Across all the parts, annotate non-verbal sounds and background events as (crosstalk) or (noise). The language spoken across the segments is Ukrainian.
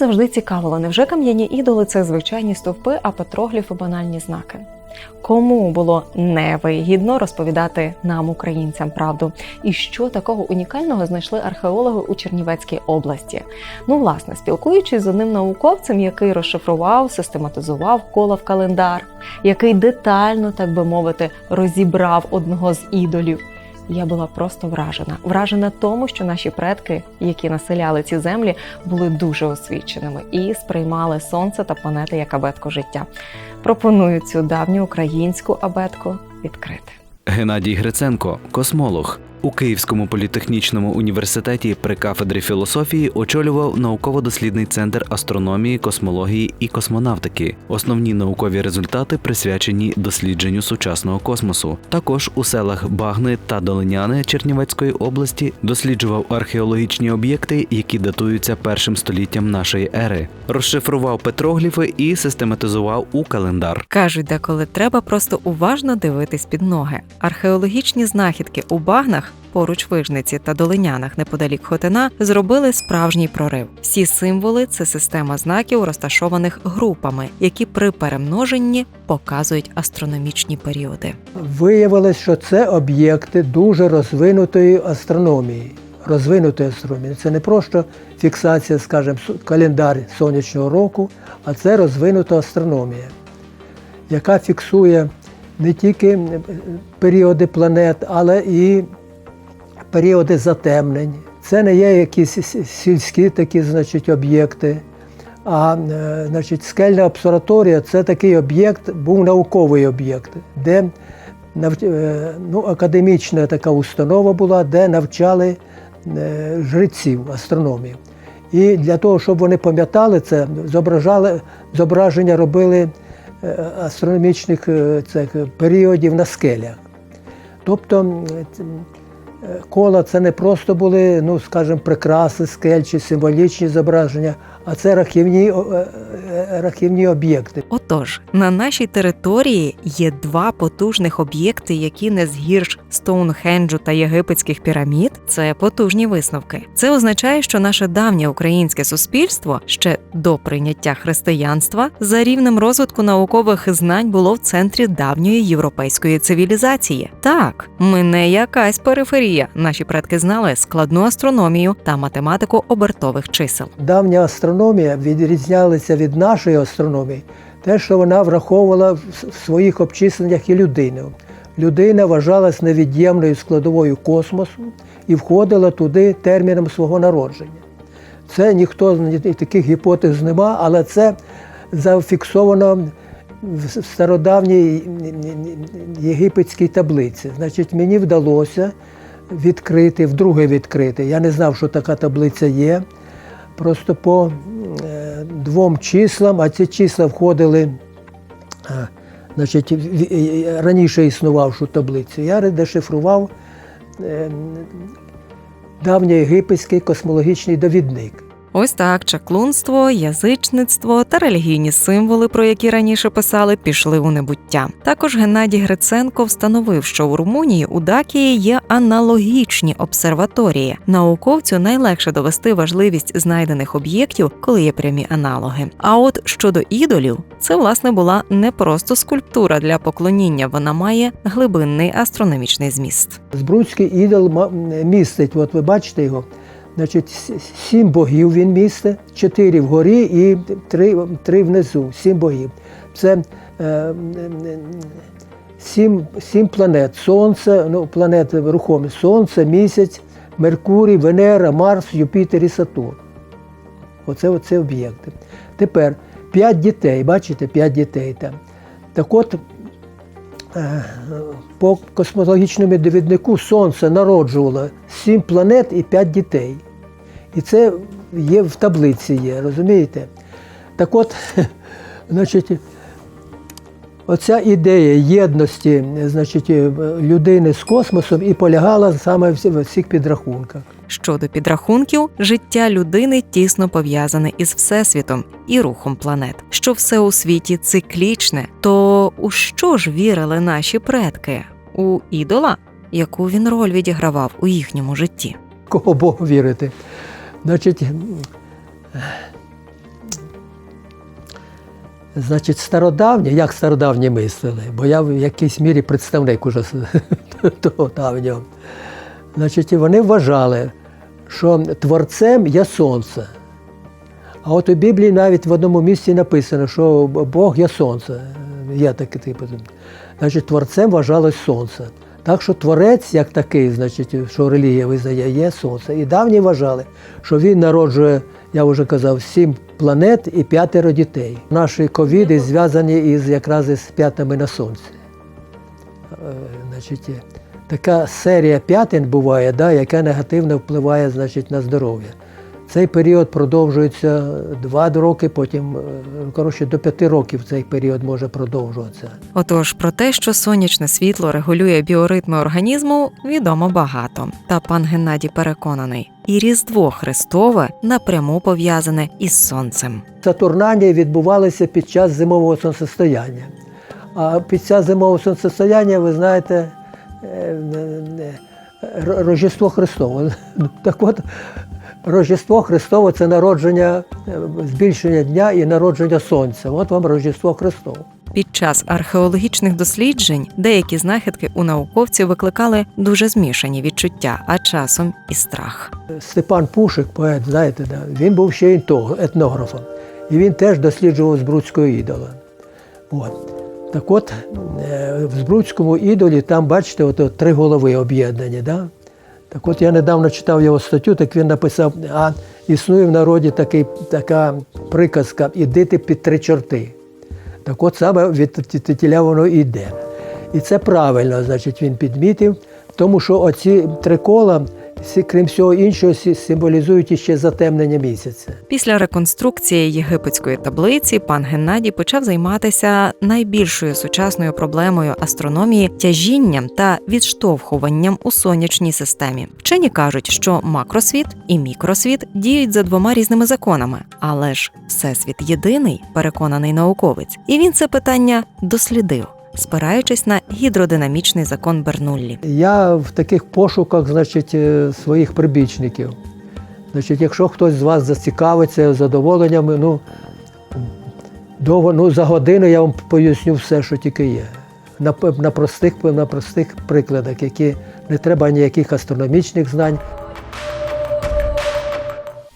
Завжди цікавило, невже кам'яні ідоли це звичайні стовпи, а петрогліфи банальні знаки. Кому було невигідно розповідати нам, українцям, правду, і що такого унікального знайшли археологи у Чернівецькій області? Ну, власне, спілкуючись з одним науковцем, який розшифрував, систематизував кола в календар, який детально, так би мовити, розібрав одного з ідолів. Я була просто вражена. Вражена тому, що наші предки, які населяли ці землі, були дуже освіченими і сприймали сонце та планети як абетку життя. Пропоную цю давню українську абетку відкрити. Геннадій Гриценко, космолог. У Київському політехнічному університеті при кафедрі філософії очолював науково-дослідний центр астрономії, космології і космонавтики. Основні наукові результати присвячені дослідженню сучасного космосу. Також у селах Багни та Долиняни Чернівецької області досліджував археологічні об'єкти, які датуються першим століттям нашої ери. Розшифрував петрогліфи і систематизував у календар. Кажуть, деколи треба просто уважно дивитись під ноги. Археологічні знахідки у багнах. Поруч вижниці та долинянах неподалік Хотина зробили справжній прорив. Всі символи це система знаків, розташованих групами, які при перемноженні показують астрономічні періоди. Виявилось, що це об'єкти дуже розвинутої астрономії. Розвинутої астрономії. Це не просто фіксація, скажімо, календар сонячного року, а це розвинута астрономія, яка фіксує не тільки періоди планет, але і періоди затемнень. Це не є якісь сільські такі, значить, об'єкти. А е, значить, скельна обсерваторія це такий об'єкт, був науковий об'єкт, де е, ну, академічна така установа була, де навчали е, жреців астрономії. І для того, щоб вони пам'ятали це, зображали, зображення робили астрономічних цих періодів на скелях. Тобто Кола це не просто були, ну скажімо, прикраси, скель чи символічні зображення, а це рахівні, е, е, рахівні об'єкти. Отож, на нашій території є два потужних об'єкти, які не згірш Стоунхенджу та єгипетських пірамід. Це потужні висновки. Це означає, що наше давнє українське суспільство ще до прийняття християнства за рівнем розвитку наукових знань було в центрі давньої європейської цивілізації. Так, ми не якась периферія. Наші предки знали складну астрономію та математику обертових чисел. Давня астрономія відрізнялася від нашої астрономії, те, що вона враховувала в своїх обчисленнях і людину. Людина вважалась невід'ємною складовою космосу і входила туди терміном свого народження. Це ніхто ні- таких гіпотез нема, але це зафіксовано в стародавній єгипетській таблиці. Значить, мені вдалося відкрити, вдруге відкрити. Я не знав, що така таблиця є. Просто по е, двом числам, а ці числа входили, е, значить, в- е, раніше існувавшу таблицю. Я дешифрував е, давньоєгипетський космологічний довідник. Ось так чаклунство, язичництво та релігійні символи, про які раніше писали, пішли у небуття. Також Геннадій Гриценко встановив, що у Румунії у Дакії є аналогічні обсерваторії. Науковцю найлегше довести важливість знайдених об'єктів, коли є прямі аналоги. А от щодо ідолів, це власне була не просто скульптура для поклоніння, вона має глибинний астрономічний зміст. Збруцький ідол містить, от ви бачите його, значить, сім богів він містить, чотири вгорі і три, три внизу, сім богів. Це е, м, сім, сім планет. Сонце, ну, планети рухомі, Сонце, місяць, Меркурій, Венера, Марс, Юпітер і Сатурн. Оце оце об'єкти. Тепер п'ять дітей, бачите, п'ять дітей там. Так от е, по космологічному довіднику Сонце народжувало сім планет і п'ять дітей. І це є в таблиці, є, розумієте? Так от, (laughs) значить, оця ідея єдності значить, е, людини з космосом і полягала саме в всіх підрахунках. Щодо підрахунків, життя людини тісно пов'язане із всесвітом і рухом планет. Що все у світі циклічне, то у що ж вірили наші предки? У ідола, яку він роль відігравав у їхньому житті? Кого Богу вірити? Значить, Значить, стародавні, як стародавні мислили, бо я в якійсь мірі представник уже (laughs) того давнього. Значить, вони вважали, що творцем є сонце. А от у Біблії навіть в одному місці написано, що Бог є сонце. Є таке типу. Значить, творцем вважалось сонце. Так що творець, як такий, значить, що релігія визнає, є сонце. І давні вважали, що він народжує, я вже казав, сім планет і п'ятеро дітей. Наші ковіди зв'язані із якраз із п'ятами на сонці. Е, Значить, така серія п'ятин буває, да, яка негативно впливає значить, на здоров'я. Цей період продовжується два роки, потім е, коротше, до п'яти років цей період може продовжуватися. Отож, про те, що сонячне світло регулює біоритми організму, відомо багато. Та пан Геннадій переконаний, і Різдво Христове напряму пов'язане із сонцем. Сатурнання відбувалися під час зимового сонцестояння. А під час зимового сонцестояння, ви знаєте, Рождество Христове. (laughs) Так от, Рождество Христове це народження, е, збільшення дня і народження сонця. От вам Рождество Христове. Під час археологічних досліджень деякі знахідки у науковців викликали дуже змішані відчуття, а часом і страх. Степан Пушик, поет, знаєте, да, він був ще етнографом. І він теж досліджував Збруцького ідола. От. Так от, е, в Збруцькому ідолі там, бачите, от, три голови об'єднані. Да? Так от я недавно читав його статтю, так він написав, а існує в народі такий, така приказка іди ти під три чорти. Так от саме від тітіля воно йде. І це правильно, значить, він підмітив, тому що оці три кола, крім всього іншого, символізують іще затемнення місяця. Після реконструкції єгипетської таблиці пан Геннадій почав займатися найбільшою сучасною проблемою астрономії тяжінням та відштовхуванням у сонячній системі. Вчені кажуть, що макросвіт і мікросвіт діють за двома різними законами, але ж всесвіт єдиний, переконаний науковець, і він це питання дослідив, спираючись на гідродинамічний закон Бернуллі. Я в таких пошуках значить, е, своїх прибічників. Значить, якщо хтось з вас зацікавиться задоволеннями, ну, довго, ну, за годину я вам поясню все, що тільки є. На, на, простих, на простих прикладах, які не треба ніяких астрономічних знань.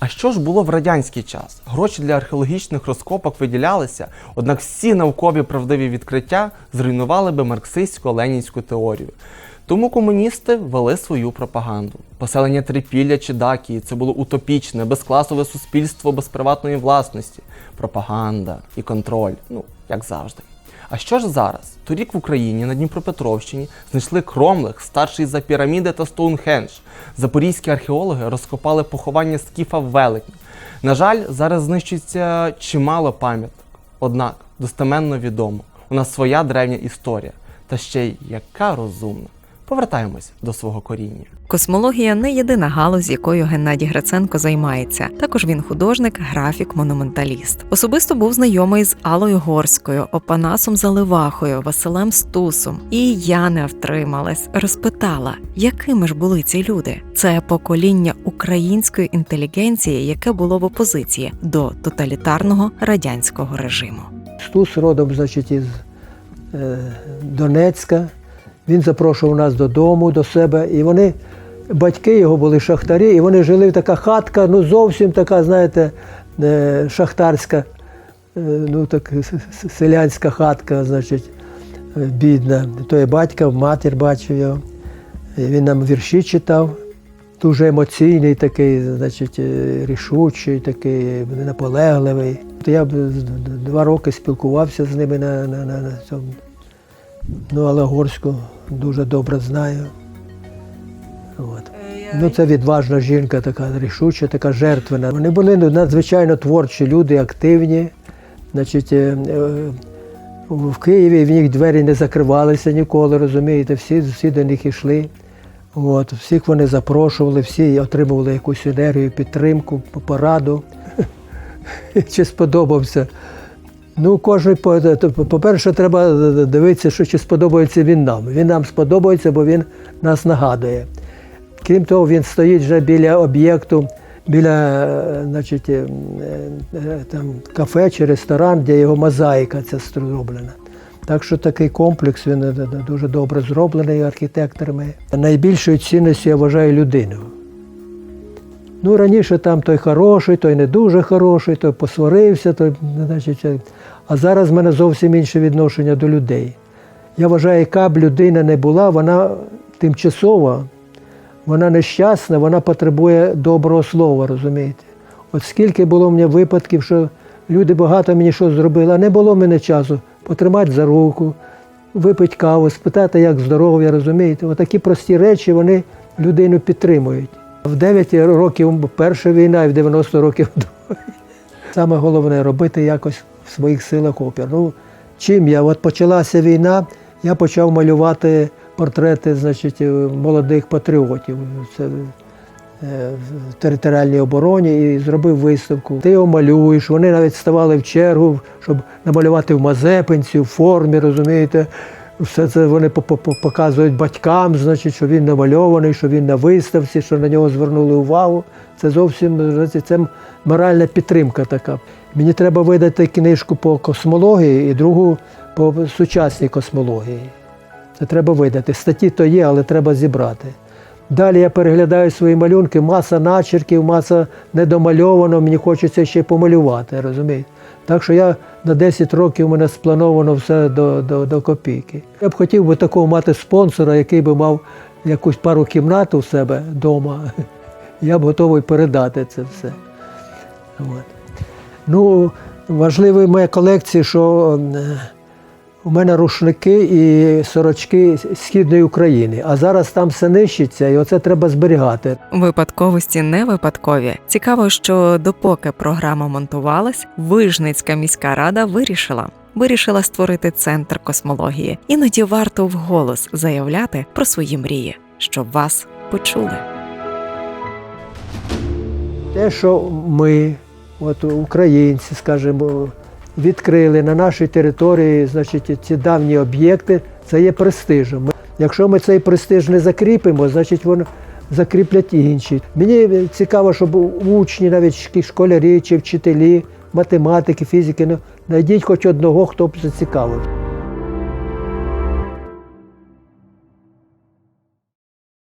А що ж було в радянський час? Гроші для археологічних розкопок виділялися, однак всі наукові правдиві відкриття зруйнували би марксистсько-ленінську теорію. Тому комуністи вели свою пропаганду. Поселення Трипілля чи Дакії це було утопічне, безкласове суспільство без приватної власності, пропаганда і контроль, ну як завжди. А що ж зараз? Торік в Україні на Дніпропетровщині знайшли Кромлих, старший за піраміди та Стоунхендж. Запорізькі археологи розкопали поховання скіфа в Велетні. На жаль, зараз знищується чимало пам'яток. Однак достеменно відомо, у нас своя древня історія, та ще й яка розумна. Повертаємось до свого коріння. Космологія не єдина галузь, якою Геннадій Гриценко займається. Також він художник, графік, монументаліст. Особисто був знайомий з Алою Горською, Опанасом Заливахою, Василем Стусом. І я не втрималась, розпитала, якими ж були ці люди. Це покоління української інтелігенції, яке було в опозиції до тоталітарного радянського режиму. Стус родом, значить, із е, Донецька. Він запрошував нас додому, до себе. І вони, батьки його були шахтарі, і вони жили в така хатка, ну зовсім така, знаєте, е, шахтарська, е, ну так селянська хатка, значить, е, бідна. То є батька, матір бачив його. І Він нам вірші читав. Дуже емоційний такий, значить, рішучий, такий наполегливий. Я два роки спілкувався з ними на, на, на, на цьому. Ну, але Горську дуже добре знаю. От. Ну, це відважна жінка, така рішуча, така жертвена. Вони були ну, надзвичайно творчі люди, активні. Значить, е, е, в Києві в них двері не закривалися ніколи, розумієте, всі, всі до них йшли. От, всіх вони запрошували, всі отримували якусь енергію, підтримку, пораду. (laughs) Чи сподобався. Ну, кожен, по-перше, треба дивитися, що чи сподобається він нам. Він нам сподобається, бо він нас нагадує. Крім того, він стоїть вже біля об'єкту, біля е, значить, е, е, там, кафе чи ресторан, де його мозаїка ця зроблена. Так що такий комплекс він е, е, дуже добре зроблений архітекторами. Найбільшою цінністю я вважаю людину. Ну, раніше там той хороший, той не дуже хороший, той посварився, той, значить, а зараз в мене зовсім інше відношення до людей. Я вважаю, яка б людина не була, вона тимчасова, вона нещасна, вона потребує доброго слова, розумієте? От скільки було в мене випадків, що люди багато мені що зробили, а не було в мене часу потримати за руку, випити каву, спитати, як здоров'я, розумієте? Отакі прості речі вони людину підтримують. В 9 років перша війна і в 90 років (laughs) друга. Саме головне робити якось в своїх силах опір. Ну, чим я? От почалася війна, я почав малювати портрети значить, молодих патріотів. Це е, в територіальній обороні і зробив виставку. Ти його малюєш, вони навіть ставали в чергу, щоб намалювати в Мазепинці, в формі, розумієте. Все це вони по- по- по- показують батькам, значить, що він намальований, що він на виставці, що на нього звернули увагу. Це зовсім це моральна підтримка така. Мені треба видати книжку по космології і другу по сучасній космології. Це треба видати. Статті то є, але треба зібрати. Далі я переглядаю свої малюнки, маса начерків, маса недомальовано, мені хочеться ще помалювати, розумієте? Так що я на 10 років у мене сплановано все до, до, до копійки. Я б хотів би такого мати спонсора, який би мав якусь пару кімнат у себе вдома. (laughs) Я б готовий передати це все. От. Ну, важливо в моїй колекції, що у мене рушники і сорочки східної України, а зараз там все нищиться, і оце треба зберігати. Випадковості не випадкові. Цікаво, що допоки програма монтувалась, Вижницька міська рада вирішила. Вирішила створити центр космології. Іноді варто вголос заявляти про свої мрії, щоб вас почули. Те, що ми, от українці, скажімо, відкрили на нашій території, значить, ці давні об'єкти, це є престижем. Якщо ми цей престиж не закріпимо, значить воно закріплять інші. Мені цікаво, щоб учні, навіть школярі чи вчителі, математики, фізики, ну, знайдіть хоч одного, хто б зацікавив.